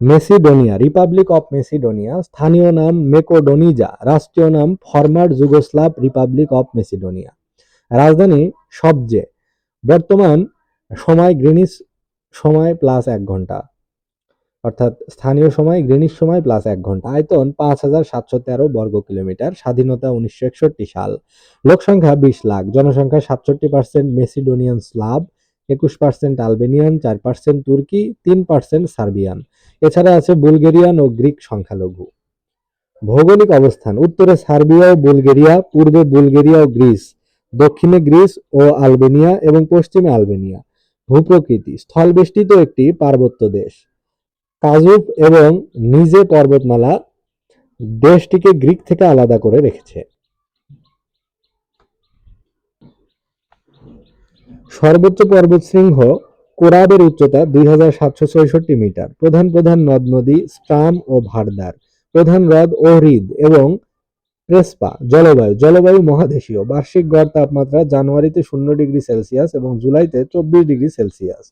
Macedonia Republic of Macedonia স্থানীয় নাম মেকোডোনিজা, রাষ্ট্রীয় নাম former Yugoslav republic of Macedonia রাজধানী সবজে, বর্তমান সময় গ্রিনিস সময় প্লাস এক ঘণ্টা। অর্থাৎ স্থানীয় সময় গ্রিনিস সময় প্লাস এক ঘণ্টা। আয়তন পাঁচ হাজার সাতশো তেরো বর্গ কিলোমিটার, স্বাধীনতা উনিশশো একষট্টি সাল। লোক সংখ্যা বিশ লাখ, জনসংখ্যা সাতষট্টি পার্সেন্ট মেসিডোনিয়ান স্লাভ, একুশ পার্সেন্ট আলবেনিয়ান, চার পার্সেন্ট তুর্কি, তিন পার্সেন্ট সার্বিয়ান। এছাড়া আছে বুলগেরিয়ান ও গ্রিক সংখ্যালঘু। ভৌগোলিক অবস্থান, উত্তরে সার্বিয়া ও বুলগেরিয়া, পূর্বে বুলগেরিয়া ও গ্রিস, দক্ষিণে গ্রিস ও আলবেনিয়া এবং পশ্চিমে আলবেনিয়া। ভূপ্রকৃতি, স্থলবেষ্টিত একটি পার্বত্য দেশ। কাজুপ এবং নিজে পর্বতমালা দেশটিকে গ্রিক থেকে আলাদা করে রেখেছে। সর্বোচ্চ পর্বত পর্বতশৃঙ্গ কোরাবের উচ্চতা দুই মিটার। প্রধান প্রধান নদ নদী স্ট্রাম ও ভারদার। প্রধান হ্রদ ও ওহরিদ এবং প্রেসপা, জলবায়ু। জলবায়ু মহাদেশীয়। বার্ষিক গড় তাপমাত্রা জানুয়ারিতে শূন্য ডিগ্রি সেলসিয়াস এবং জুলাইতে চব্বিশ ডিগ্রি সেলসিয়াস।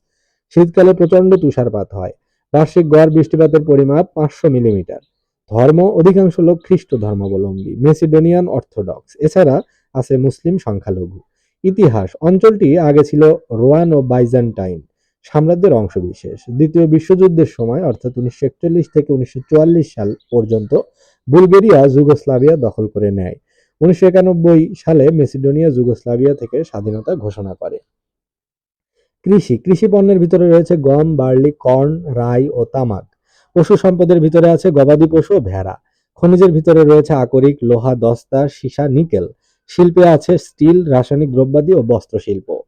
শীতকালে প্রচণ্ড তুষারপাত হয়। বার্ষিক গড় বৃষ্টিপাতের পরিমাপ পাঁচশো মিলিমিটার। ধর্ম অধিকাংশ লোক খ্রিস্ট ধর্মাবলম্বী। Macedonian Orthodox. এছাড়া আছে মুসলিম সংখ্যালঘু। ইতিহাস। অঞ্চলটি আগে ছিল রোয়ান ও বাইজান্টাইন। সাম্রাজ্যের অংশবিশেষ। দ্বিতীয় বিশ্বযুদ্ধের সময়, অর্থাৎ উনিশশো একচল্লিশ থেকে উনিশশো চুয়াল্লিশ সাল পর্যন্ত, বুলগেরিয়া, যুগোস্লাভিয়া দখল করে নেয়। উনিশশো একানব্বই সালে মেসিডোনিয়া, যুগোস্লাভিয়া থেকে স্বাধীনতা ঘোষণা করে। কৃষি। কৃষি পণ্যের ভিতরে রয়েছে গম, বার্লি, কর্ন, রাই ও তামাক। পশু সম্পদের ভিতরে আছে গবাদি পশু ও ভেড়া। খনিজের ভিতরে রয়েছে আকরিক, লোহা, দস্তা, সীসা, নিকেল। শিল্পে আছে স্টিল, রাসায়নিক দ্রব্যাদি ও বস্ত্র শিল্প